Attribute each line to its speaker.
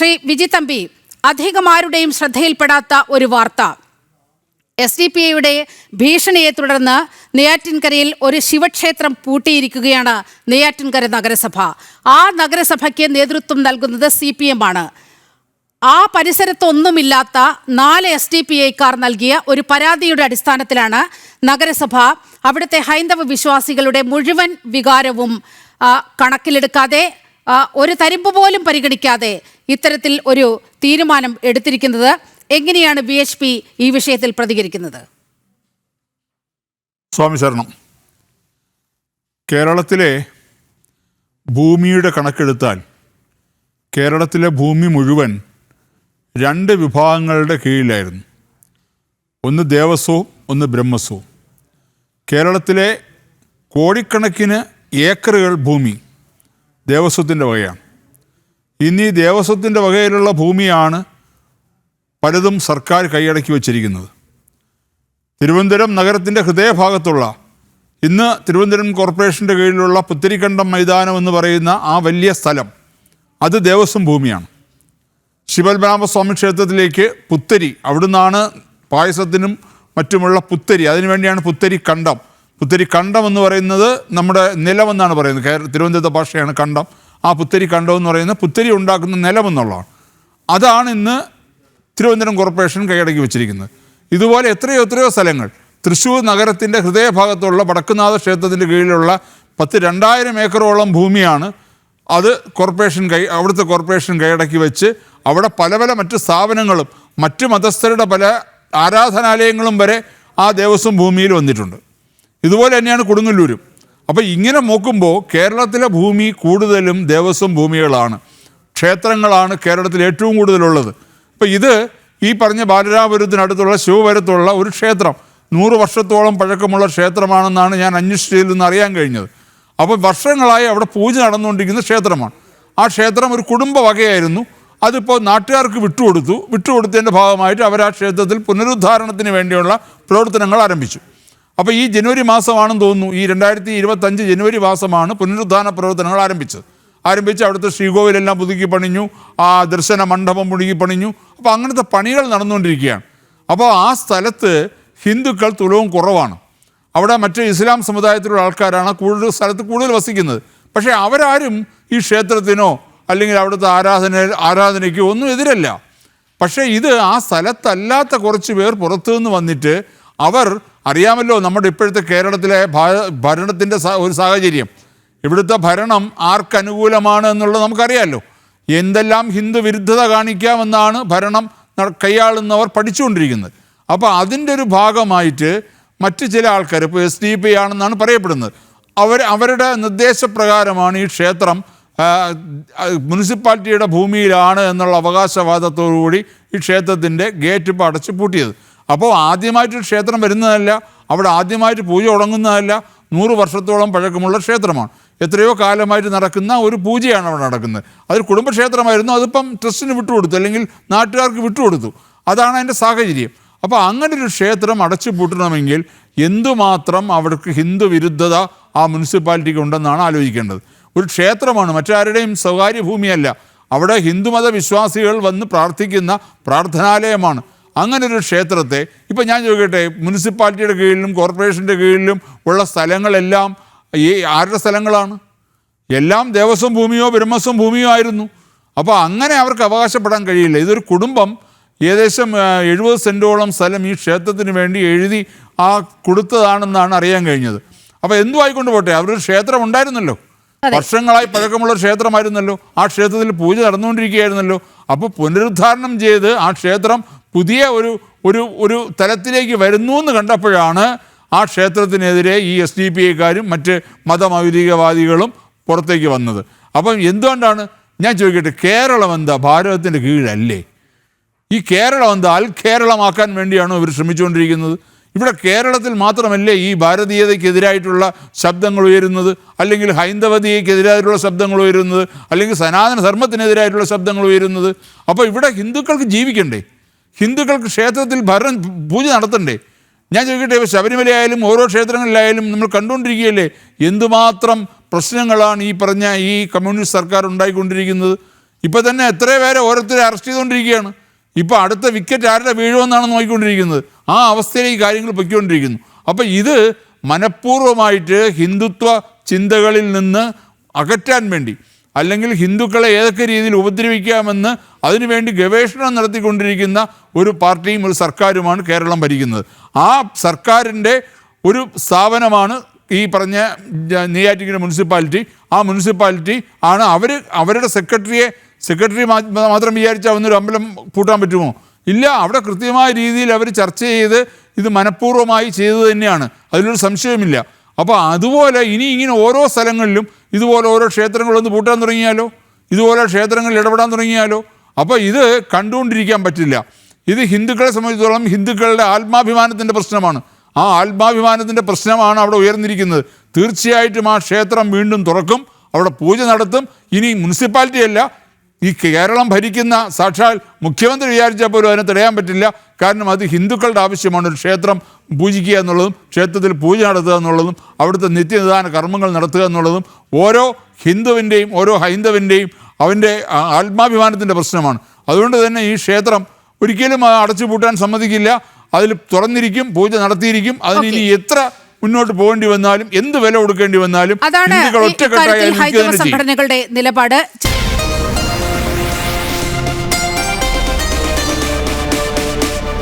Speaker 1: ശ്രീ വിജി തമ്പി അധികമാരുടെയും ശ്രദ്ധയിൽപ്പെടാത്ത ഒരു വാർത്ത. S D P ഐയുടെ ഭീഷണിയെ തുടർന്ന് നെയ്യാറ്റിൻകരയിൽ ഒരു ശിവക്ഷേത്രം പൂട്ടിയിരിക്കുകയാണ് നെയ്യാറ്റിൻകര നഗരസഭ. ആ നഗരസഭയ്ക്ക് നേതൃത്വം നൽകുന്നത് സി പി എം ആണ്. ആ പരിസരത്തൊന്നുമില്ലാത്ത നാല് എസ് ഡി പി ഐക്കാർ നൽകിയ ഒരു പരാതിയുടെ അടിസ്ഥാനത്തിലാണ് നഗരസഭ അവിടുത്തെ ഹൈന്ദവ വിശ്വാസികളുടെ മുഴുവൻ വികാരവും കണക്കിലെടുക്കാതെ ഒരു തരിമ്പ് പോലും പരിഗണിക്കാതെ ഇത്തരത്തിൽ ഒരു തീരുമാനം എടുത്തിരിക്കുന്നത് എങ്ങനെയാണ് ബി എച്ച് പി ഈ വിഷയത്തിൽ പ്രതികരിക്കുന്നത്?
Speaker 2: സ്വാമി ശരണം. കേരളത്തിലെ ഭൂമിയുടെ കണക്കെടുത്താൽ കേരളത്തിലെ ഭൂമി മുഴുവൻ രണ്ട് വിഭാഗങ്ങളുടെ കീഴിലായിരുന്നു. ഒന്ന് ദേവസ്വവും ഒന്ന് ബ്രഹ്മസ്വവും കേരളത്തിലെ കോടിക്കണക്കിന് ഏക്കറുകൾ ഭൂമി ദേവസ്വത്തിന്റെ വകയാണ്. ഇന്ന് ഈ ദേവസ്വത്തിന്റെ വകയിലുള്ള ഭൂമിയാണ് പലതും സർക്കാർ കൈയടക്കി വച്ചിരിക്കുന്നത്. തിരുവനന്തപുരം നഗരത്തിന്റെ ഹൃദയഭാഗത്തുള്ള ഇന്ന് തിരുവനന്തപുരം കോർപ്പറേഷന്റെ കീഴിലുള്ള പുത്തിരിക്കണ്ടം മൈതാനം എന്ന് പറയുന്ന ആ വലിയ സ്ഥലം അത് ദേവസ്വം ഭൂമിയാണ്. ശിവൽരാമസ്വാമി ക്ഷേത്രത്തിലേക്ക് പുത്തരി അവിടുന്നാണ് പായസത്തിനും മറ്റുമുള്ള പുത്തരി അതിനുവേണ്ടിയാണ് പുത്തരി കണ്ടം പുത്തരി കണ്ടം എന്ന് പറയുന്നത് നമ്മുടെ നിലമെന്നാണ് പറയുന്നത്. കേരള തിരുവനന്തപുരത്തെ ഭാഷയാണ് കണ്ടം. ആ പുത്തരി കണ്ടം എന്ന് പറയുന്നത് പുത്തരി ഉണ്ടാക്കുന്ന നിലമെന്നുള്ളതാണ് അതാണ് ഇന്ന് തിരുവനന്തപുരം കോർപ്പറേഷൻ കൈയടക്കി വെച്ചിരിക്കുന്നത്. ഇതുപോലെ എത്രയോ എത്രയോ സ്ഥലങ്ങൾ. തൃശ്ശൂർ നഗരത്തിന്റെ ഹൃദയഭാഗത്തുള്ള വടക്കുനാഥ ക്ഷേത്രത്തിന്റെ കീഴിലുള്ള പത്ത് രണ്ടായിരം ഏക്കറോളം ഭൂമിയാണ് അത് കോർപ്പറേഷൻ കൈ അവിടുത്തെ കോർപ്പറേഷൻ കൈയടക്കി വെച്ച് അവിടെ പല പല മറ്റ് സ്ഥാപനങ്ങളും മറ്റ് മതസ്ഥരുടെ പല ആരാധനാലയങ്ങളും വരെ ആ ദേവസ്വം ഭൂമിയിൽ വന്നിട്ടുണ്ട്. ഇതുപോലെ തന്നെയാണ് കൊടുങ്ങല്ലൂരും. അപ്പോൾ ഇങ്ങനെ നോക്കുമ്പോൾ കേരളത്തിലെ ഭൂമി കൂടുതലും ദേവസ്വം ഭൂമികളാണ്. ക്ഷേത്രങ്ങളാണ് കേരളത്തിൽ ഏറ്റവും കൂടുതലുള്ളത്. അപ്പോൾ ഇത് ഈ പറഞ്ഞ ബാലരാപുരത്തിനടുത്തുള്ള ശിവപുരത്തുള്ള ഒരു ക്ഷേത്രം. നൂറ് വർഷത്തോളം പഴക്കമുള്ള ക്ഷേത്രമാണെന്നാണ് ഞാൻ അന്വേഷിച്ചതിൽ നിന്ന് അറിയാൻ കഴിഞ്ഞത്. അപ്പോൾ വർഷങ്ങളായി അവിടെ പൂജ നടന്നുകൊണ്ടിരിക്കുന്ന ക്ഷേത്രമാണ്. ആ ക്ഷേത്രം ഒരു കുടുംബ വകയായിരുന്നു. അതിപ്പോൾ നാട്ടുകാർക്ക് വിട്ടുകൊടുത്തു. വിട്ടുകൊടുത്തതിന്റെ ഭാഗമായിട്ട് അവർ ആ ക്ഷേത്രത്തിൽ പുനരുദ്ധാരണത്തിന് വേണ്ടിയുള്ള പ്രവർത്തനങ്ങൾ ആരംഭിച്ചു. അപ്പോൾ ഈ ജനുവരി മാസമാണെന്ന് തോന്നുന്നു. ഈ രണ്ടായിരത്തി ഇരുപത്തഞ്ച് ജനുവരി മാസമാണ് പുനരുദ്ധാന പ്രവർത്തനങ്ങൾ ആരംഭിച്ചത്. ആരംഭിച്ച് അവിടുത്തെ ശ്രീകോവിലെല്ലാം പുതുക്കി പണിഞ്ഞു ആ ദർശന മണ്ഡപം പുതുക്കി പണിഞ്ഞു. അപ്പോൾ അങ്ങനത്തെ പണികൾ നടന്നുകൊണ്ടിരിക്കുകയാണ്. അപ്പോൾ ആ സ്ഥലത്ത് ഹിന്ദുക്കൾ തുലവും കുറവാണ്. അവിടെ മറ്റു ഇസ്ലാം സമുദായത്തിലുള്ള ആൾക്കാരാണ് കൂടുതൽ സ്ഥലത്ത് കൂടുതൽ വസിക്കുന്നത്. പക്ഷേ അവരാരും ഈ ക്ഷേത്രത്തിനോ അല്ലെങ്കിൽ അവിടുത്തെ ആരാധന ആരാധനയ്ക്കോ ഒന്നും എതിരല്ല. പക്ഷേ ഇത് ആ സ്ഥലത്തല്ലാത്ത കുറച്ച് പേർ പുറത്തു നിന്ന് വന്നിട്ട് അവർ അറിയാമല്ലോ നമ്മുടെ ഇപ്പോഴത്തെ കേരളത്തിലെ ഭരണത്തിന്റെ ഒരു സാഹചര്യം. ഇവിടുത്തെ ഭരണം ആർക്കനുകൂലമാണ് എന്നുള്ളത് നമുക്കറിയാമല്ലോ എന്തെല്ലാം ഹിന്ദു വിരുദ്ധത കാണിക്കാമെന്നാണ് ഭരണം കൈയാളുന്നവർ പഠിച്ചുകൊണ്ടിരിക്കുന്നത്. അപ്പോൾ അതിന്റെ ഒരു ഭാഗമായിട്ട് മറ്റ് ചില ആൾക്കാർ ഇപ്പോൾ എസ് ഡി പി ആണെന്നാണ് പറയപ്പെടുന്നത്. അവർ അവരുടെ നിർദ്ദേശപ്രകാരമാണ് ഈ ക്ഷേത്രം മുനിസിപ്പാലിറ്റിയുടെ ഭൂമിയിലാണ് എന്നുള്ള അവകാശവാദത്തോടുകൂടി ഈ ക്ഷേത്രത്തിന്റെ ഗേറ്റ് ഇപ്പോൾ അടച്ചു പൂട്ടിയത് അപ്പോൾ ആദ്യമായിട്ട് ക്ഷേത്രം വരുന്നതല്ല അവിടെ ആദ്യമായിട്ട് പൂജ തുടങ്ങുന്നതല്ല നൂറ് വർഷത്തോളം പഴക്കമുള്ള ക്ഷേത്രമാണ്. എത്രയോ കാലമായിട്ട് നടക്കുന്ന ഒരു പൂജയാണ് അവിടെ നടക്കുന്നത്. അതൊരു കുടുംബക്ഷേത്രമായിരുന്നു അതിപ്പം ട്രസ്റ്റിന് വിട്ടുകൊടുത്തു അല്ലെങ്കിൽ നാട്ടുകാർക്ക് വിട്ടുകൊടുത്തു. അതാണ് അതിന്റെ സാഹചര്യം. അപ്പോൾ അങ്ങനെ ഒരു ക്ഷേത്രം അടച്ചു പൂട്ടണമെങ്കിൽ എന്തുമാത്രം അവർക്ക് ഹിന്ദു വിരുദ്ധത ആ മുനിസിപ്പാലിറ്റിക്ക് ഉണ്ടെന്നാണ് ആലോചിക്കേണ്ടത്. ഒരു ക്ഷേത്രമാണ് മറ്റാരുടെയും സ്വകാര്യ ഭൂമിയല്ല. അവിടെ ഹിന്ദുമത വിശ്വാസികൾ വന്ന് പ്രാർത്ഥിക്കുന്ന പ്രാർത്ഥനാലയമാണ്. അങ്ങനെ ഒരു ക്ഷേത്രത്തെ ഇപ്പം ഞാൻ ചോദിക്കട്ടെ മുനിസിപ്പാലിറ്റിയുടെ കീഴിലും കോർപ്പറേഷന്റെ കീഴിലും ഉള്ള സ്ഥലങ്ങളെല്ലാം ഈ ആരുടെ സ്ഥലങ്ങളാണ്? എല്ലാം ദേവസ്വം ഭൂമിയോ ബ്രഹ്മസ്വം ഭൂമിയോ ആയിരുന്നു. അപ്പോൾ അങ്ങനെ അവർക്ക് അവകാശപ്പെടാൻ കഴിയില്ല. ഇതൊരു കുടുംബം ഏകദേശം എഴുപത് സെന്റോളം സ്ഥലം ഈ ക്ഷേത്രത്തിന് വേണ്ടി എഴുതി ആ കൊടുത്തതാണെന്നാണ് അറിയാൻ കഴിഞ്ഞത്. അപ്പോൾ എന്തു ആയിക്കൊണ്ട് പോട്ടെ അവരൊരു ക്ഷേത്രം ഉണ്ടായിരുന്നല്ലോ. വർഷങ്ങളായി പഴക്കമുള്ള ക്ഷേത്രമായിരുന്നല്ലോ. ആ ക്ഷേത്രത്തിൽ പൂജ നടന്നുകൊണ്ടിരിക്കുകയായിരുന്നല്ലോ. അപ്പോൾ പുനരുദ്ധാരണം ചെയ്ത് ആ ക്ഷേത്രം പുതിയ ഒരു ഒരു ഒരു തലത്തിലേക്ക് വരുന്നു എന്ന് കണ്ടപ്പോഴാണ് ആ ക്ഷേത്രത്തിനെതിരെ ഈ എസ് ഡി പി ഐക്കാരും മറ്റ് മതമൗലികവാദികളും പുറത്തേക്ക് വന്നത്. അപ്പം എന്തുകൊണ്ടാണ്? ഞാൻ ചോദിക്കട്ടെ കേരളം എന്താ? ഭാരതത്തിന്റെ കീഴല്ലേ? ഈ കേരളം എന്താ? അൽ കേരളമാക്കാൻ വേണ്ടിയാണോ ഇവർ ശ്രമിച്ചുകൊണ്ടിരിക്കുന്നത്? ഇവിടെ കേരളത്തിൽ മാത്രമല്ലേ ഈ ഭാരതീയതയ്ക്കെതിരായിട്ടുള്ള ശബ്ദങ്ങൾ ഉയരുന്നത്? അല്ലെങ്കിൽ ഹൈന്ദവതയ്ക്കെതിരായിട്ടുള്ള ശബ്ദങ്ങൾ ഉയരുന്നത്? അല്ലെങ്കിൽ സനാതന ധർമ്മത്തിനെതിരായിട്ടുള്ള ശബ്ദങ്ങൾ ഉയരുന്നത്? അപ്പോൾ ഇവിടെ ഹിന്ദുക്കൾക്ക് ജീവിക്കണ്ടേ? ഹിന്ദുക്കൾക്ക് ക്ഷേത്രത്തിൽ ഭരണം പൂജ നടത്തണ്ടേ? ഞാൻ ചോദിക്കട്ടെ ശബരിമലയായാലും ഓരോ ക്ഷേത്രങ്ങളിലായാലും നമ്മൾ കണ്ടുകൊണ്ടിരിക്കുകയല്ലേ? എന്തുമാത്രം പ്രശ്നങ്ങളാണ് ഈ പറഞ്ഞ ഈ കമ്മ്യൂണിസ്റ്റ് സർക്കാർ ഉണ്ടായിക്കൊണ്ടിരിക്കുന്നത്? ഇപ്പോൾ തന്നെ എത്ര പേരെ ഓരോരുത്തരെ അറസ്റ്റ് ചെയ്തുകൊണ്ടിരിക്കുകയാണ്. ഇപ്പോൾ അടുത്ത വിക്കറ്റ് ആരുടെ വീഴുമെന്നാണ് നോക്കിക്കൊണ്ടിരിക്കുന്നത്. ആ അവസ്ഥയിൽ ഈ കാര്യങ്ങൾ പൊയ്ക്കൊണ്ടിരിക്കുന്നു. അപ്പോൾ ഇത് മനഃപൂർവമായിട്ട് ഹിന്ദുത്വ ചിന്തകളിൽ നിന്ന് അകറ്റാൻ വേണ്ടി അല്ലെങ്കിൽ ഹിന്ദുക്കളെ ഏതൊക്കെ രീതിയിൽ ഉപദ്രവിക്കാമെന്ന് അതിനുവേണ്ടി ഗവേഷണം നടത്തിക്കൊണ്ടിരിക്കുന്ന ഒരു പാർട്ടിയും ഒരു സർക്കാരുമാണ് കേരളം ഭരിക്കുന്നത്. ആ സർക്കാരിന്റെ ഒരു സ്ഥാപനമാണ് ഈ പറഞ്ഞ നെയ്യാറ്റിക്കര മുനിസിപ്പാലിറ്റി. ആ മുനിസിപ്പാലിറ്റി ആണ് അവർ അവരുടെ സെക്രട്ടറിയെ സെക്രട്ടറി മാത്രം വിചാരിച്ചാൽ അവനൊരു അമ്പലം പൂട്ടാൻ പറ്റുമോ? ഇല്ല അവിടെ കൃത്യമായ രീതിയിൽ അവർ ചർച്ച ചെയ്ത് ഇത് മനഃപൂർവമായി ചെയ്തു തന്നെയാണ്. അതിലൊരു സംശയമില്ല അപ്പോൾ അതുപോലെ ഇനി ഇങ്ങനെ ഓരോ സ്ഥലങ്ങളിലും ഇതുപോലെ ഓരോ ക്ഷേത്രങ്ങളൊന്ന് പൂട്ടാൻ തുടങ്ങിയാലോ? ഇതുപോലെ ക്ഷേത്രങ്ങളിൽ ഇടപെടാൻ തുടങ്ങിയാലോ? അപ്പോൾ ഇത് കണ്ടുകൊണ്ടിരിക്കാൻ പറ്റില്ല. ഇത് ഹിന്ദുക്കളെ സംബന്ധിച്ചിടത്തോളം ഹിന്ദുക്കളുടെ ആത്മാഭിമാനത്തിന്റെ പ്രശ്നമാണ്. ആ ആത്മാഭിമാനത്തിന്റെ പ്രശ്നമാണ് അവിടെ ഉയർന്നിരിക്കുന്നത്. തീർച്ചയായിട്ടും ആ ക്ഷേത്രം വീണ്ടും തുറക്കും അവിടെ പൂജ നടത്തും. ഇനി മുനിസിപ്പാലിറ്റിയല്ല ഈ കേരളം ഭരിക്കുന്ന സാക്ഷാൽ മുഖ്യമന്ത്രി വിചാരിച്ചാൽ പോലും അതിനെ തടയാൻ പറ്റില്ല. കാരണം അത് ഹിന്ദുക്കളുടെ ആവശ്യമാണ്. ഒരു ക്ഷേത്രം പൂജിക്കുക എന്നുള്ളതും ക്ഷേത്രത്തിൽ പൂജ നടത്തുക എന്നുള്ളതും അവിടുത്തെ നിത്യനിദാന കർമ്മങ്ങൾ നടത്തുക എന്നുള്ളതും ഓരോ ഹിന്ദുവിന്റെയും ഓരോ ഹൈന്ദവന്റെയും അവന്റെ ആത്മാഭിമാനത്തിന്റെ പ്രശ്നമാണ്. അതുകൊണ്ട് തന്നെ ഈ ക്ഷേത്രം ഒരിക്കലും അടച്ചുപൂട്ടാൻ അടച്ചു പൂട്ടാൻ സമ്മതിക്കില്ല. അതിൽ തുറന്നിരിക്കും പൂജ നടത്തിയിരിക്കും. അതിന് ഇനി എത്ര മുന്നോട്ട് പോകേണ്ടി വന്നാലും എന്ത് വില കൊടുക്കേണ്ടി വന്നാലും ഒറ്റക്കെട്ടായി
Speaker 1: സംഘടനകളുടെ നിലപാട്.